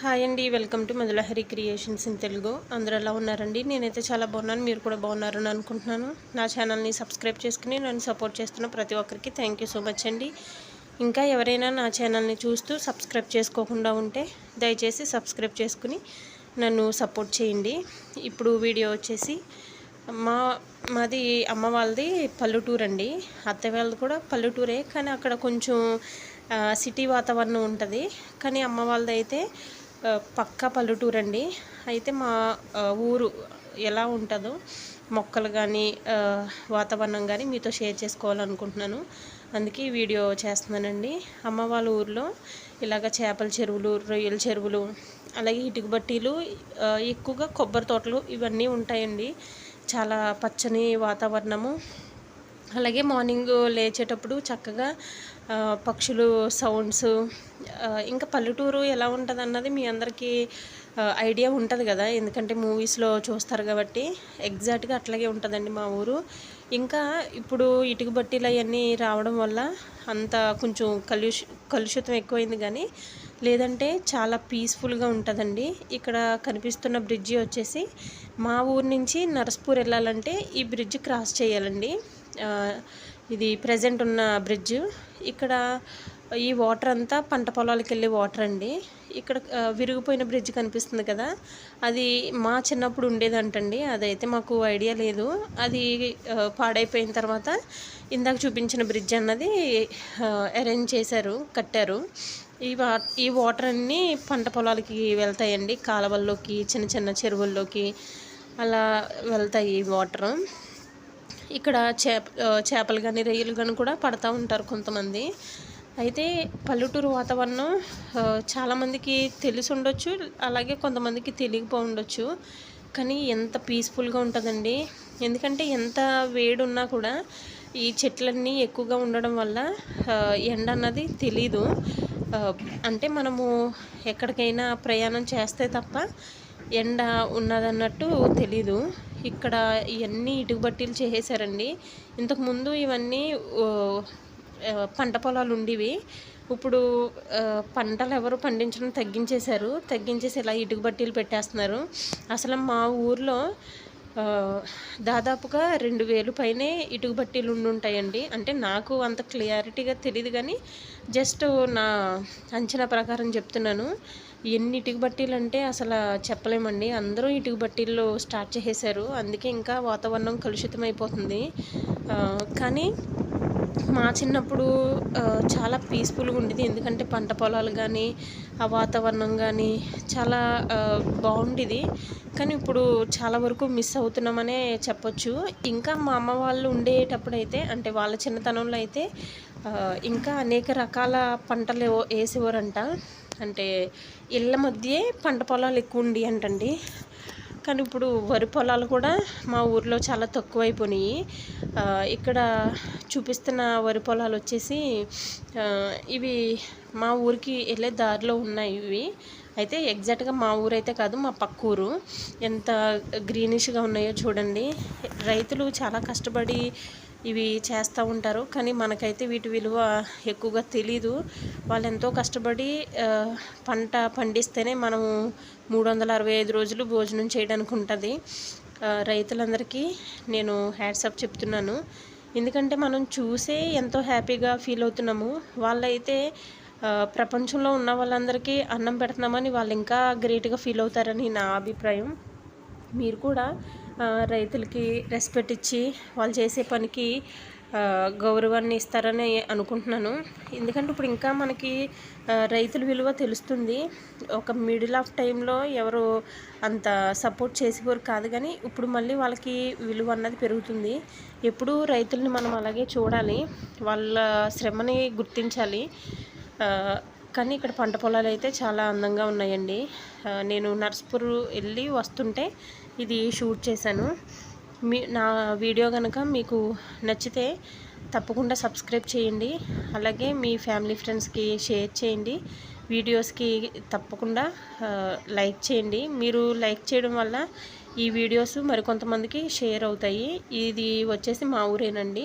Hi అండి welcome to Madhulahari creations in Telugu. అందరూ ఎలా ఉన్నారండి? నేనైతే చాలా బాగున్నాను మీరు కూడా బాగున్నారని అనుకుంటున్నాను. నా ఛానల్ని సబ్స్క్రైబ్ చేసుకుని నన్ను సపోర్ట్ చేస్తున్న ప్రతి ఒక్కరికి థ్యాంక్ యూ సో మచ్ అండి. ఇంకా ఎవరైనా నా ఛానల్ని చూస్తూ సబ్స్క్రైబ్ చేసుకోకుండా ఉంటే దయచేసి సబ్స్క్రైబ్ చేసుకుని నన్ను సపోర్ట్ చేయండి. ఇప్పుడు వీడియో వచ్చేసి మా మాది అమ్మ వాళ్ళది పల్లెటూరు అండి. అత్తయ్య వాళ్ళది కూడా పల్లెటూరే కానీ అక్కడ కొంచెం సిటీ వాతావరణం ఉంటుంది. కానీ అమ్మ వాళ్ళది అయితే పక్కా పల్లెటూరు అండి. అయితే మా ఊరు ఎలా ఉంటుందో మొక్కలు కానీ వాతావరణం కానీ మీతో షేర్ చేసుకోవాలనుకుంటున్నాను. అందుకే ఈ వీడియో చేస్తున్నానండి. అమ్మ వాళ్ళ ఊర్లో ఇలాగ చేపల చెరువులు రొయ్యల చెరువులు అలాగే ఇటుక బట్టీలు ఎక్కువగా కొబ్బరి తోటలు ఇవన్నీ ఉంటాయండి. చాలా పచ్చని వాతావరణము. అలాగే మార్నింగ్ లేచేటప్పుడు చక్కగా పక్షులు సౌండ్స్ ఇంకా పల్లెటూరు ఎలా ఉంటుంది అన్నది మీ అందరికీ ఐడియా ఉంటుంది కదా. ఎందుకంటే మూవీస్లో చూస్తారు కాబట్టి ఎగ్జాక్ట్గా అట్లాగే ఉంటుందండి మా ఊరు. ఇంకా ఇప్పుడు ఇటుక బట్టీలు అవన్నీ రావడం వల్ల అంత కొంచెం కలుష కలుషితం ఎక్కువైంది కానీ లేదంటే చాలా పీస్ఫుల్గా ఉంటుందండి. ఇక్కడ కనిపిస్తున్న బ్రిడ్జి వచ్చేసి మా ఊరు నుంచి నరస్పూర్ వెళ్ళాలంటే ఈ బ్రిడ్జ్ క్రాస్ చేయాలండి. ఇది ప్రజెంట్ ఉన్న బ్రిడ్జ్. ఇక్కడ ఈ వాటర్ అంతా పంట పొలాలకు వెళ్ళే వాటర్ అండి. ఇక్కడ విరిగిపోయిన బ్రిడ్జ్ కనిపిస్తుంది కదా అది మా చిన్నప్పుడు ఉండేదంటండి. అదైతే మాకు ఐడియా లేదు. అది పాడైపోయిన తర్వాత ఇందాక చూపించిన బ్రిడ్జ్ అన్నది అరేంజ్ చేశారు కట్టారు. ఈ వా ఈ వాటర్ అన్నీ పంట పొలాలకి వెళ్తాయండి. కాలవల్లోకి చిన్న చిన్న చెరువుల్లోకి అలా వెళ్తాయి ఈ వాటర్. ఇక్కడ చేప చేపలు కానీ రొయ్యలు కానీ కూడా పడతా ఉంటారు కొంతమంది. అయితే పల్లెటూరు వాతావరణం చాలామందికి తెలిసి ఉండొచ్చు అలాగే కొంతమందికి తెలియకపో ఉండొచ్చు కానీ ఎంత పీస్ఫుల్గా ఉంటుందండి. ఎందుకంటే ఎంత వేడి ఉన్నా కూడా ఈ చెట్లన్నీ ఎక్కువగా ఉండడం వల్ల ఎండ అన్నది తెలీదు. అంటే మనము ఎక్కడికైనా ప్రయాణం చేస్తే తప్ప ఎండ ఉన్నదన్నట్టు తెలీదు. ఇక్కడ ఇవన్నీ ఇటుకబట్టీలు చేసేసారండి. ఇంతకుముందు ఇవన్నీ పంట పొలాలు ఉండేవి. ఇప్పుడు పంటలు ఎవరు పండించడం తగ్గించేశారు. తగ్గించేసి ఇలా ఇటుక బట్టీలు పెట్టేస్తున్నారు. అసలు మా ఊర్లో దాదాపుగా రెండు వేలు పైనే ఇటుక బట్టీలు ఉండుంటాయండి అంటే నాకు అంత క్లియారిటీగా తెలియదు కానీ జస్ట్ నా అంచనా ప్రకారం చెప్తున్నాను. ఎన్ని ఇటుక బట్టీలు అంటే అసలు చెప్పలేమండి. అందరూ ఇటుక బట్టీలు స్టార్ట్ చేసేసారు అందుకే ఇంకా వాతావరణం కలుషితం అయిపోతుంది కానీ మా చిన్నప్పుడు చాలా పీస్ఫుల్గా ఉండేది. ఎందుకంటే పంట పొలాలు కానీ ఆ వాతావరణం కానీ చాలా బాగుండేది. కానీ ఇప్పుడు చాలా వరకు మిస్ అవుతున్నామనే చెప్పొచ్చు. ఇంకా మా అమ్మ వాళ్ళు ఉండేటప్పుడు అయితే అంటే వాళ్ళ చిన్నతనంలో అయితే ఇంకా అనేక రకాల పంటలు వేసేవారంట. అంటే ఇళ్ళ మధ్యే పంట పొలాలు ఎక్కువ ఉండి అంటండి కానీ ఇప్పుడు వరి పొలాలు కూడా మా ఊర్లో చాలా తక్కువైపోయినాయి ఇక్కడ చూపిస్తున్న వరి పొలాలు వచ్చేసి ఇవి మా ఊరికి వెళ్ళే దారిలో ఉన్నాయి ఇవి అయితే ఎగ్జాక్ట్గా మా ఊరైతే కాదు మా పక్క ఊరు ఎంత గ్రీనిష్గా ఉన్నాయో చూడండి. రైతులు చాలా కష్టపడి ఇవి చేస్తూ ఉంటారు. కానీ మనకైతే వీటి విలువ ఎక్కువగా తెలీదు. వాళ్ళు ఎంతో కష్టపడి పంట పండిస్తేనే మనము మూడు వందల అరవై ఐదు రోజులు భోజనం చేయడానికి ఉంటుంది. రైతులందరికీ నేను హ్యాట్సప్ చెప్తున్నాను. ఎందుకంటే మనం చూసే ఎంతో హ్యాపీగా ఫీల్ అవుతున్నాము. వాళ్ళైతే ప్రపంచంలో ఉన్న వాళ్ళందరికీ అన్నం పెడుతున్నామని వాళ్ళు ఇంకా గ్రేట్గా ఫీల్ అవుతారని నా అభిప్రాయం. మీరు కూడా రైతులకి రెస్పెక్ట్ ఇచ్చి వాళ్ళు చేసే పనికి గౌరవాన్ని ఇస్తారని అనుకుంటున్నాను. ఎందుకంటే ఇప్పుడు ఇంకా మనకి రైతుల విలువ తెలుస్తుంది. ఒక మిడిల్ ఆఫ్ టైంలో ఎవరు అంత సపోర్ట్ చేసేవారు కాదు కానీ ఇప్పుడు మళ్ళీ వాళ్ళకి విలువ అన్నది పెరుగుతుంది. ఎప్పుడూ రైతుల్ని మనం అలాగే చూడాలి. వాళ్ళ శ్రమని గుర్తించాలి. కానీ ఇక్కడ పంట పొలాలు అయితే చాలా అందంగా ఉన్నాయండి. నేను నర్స్పూర్ వెళ్ళి వస్తుంటే ఇది షూట్ చేశాను. మీ నా వీడియో కనుక మీకు నచ్చితే తప్పకుండా సబ్స్క్రైబ్ చేయండి. అలాగే మీ ఫ్యామిలీ ఫ్రెండ్స్కి షేర్ చేయండి. వీడియోస్కి తప్పకుండా లైక్ చేయండి. మీరు లైక్ చేయడం వల్ల ఈ వీడియోస్ మరికొంతమందికి షేర్ అవుతాయి. ఇది వచ్చేసి మా ఊరేనండి.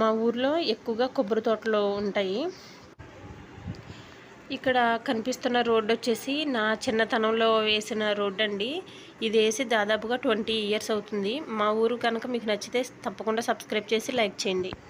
మా ఊర్లో ఎక్కువగా కొబ్బరి తోటలు ఉంటాయి. ఇక్కడ కనిపిస్తున్న రోడ్డు వచ్చేసి నా చిన్నతనంలో వేసిన రోడ్డు అండి. ఇది వేసి దాదాపుగా ట్వంటీ ఇయర్స్ అవుతుంది. మా ఊరు కనుక మీకు నచ్చితే తప్పకుండా సబ్స్క్రైబ్ చేసి లైక్ చేయండి.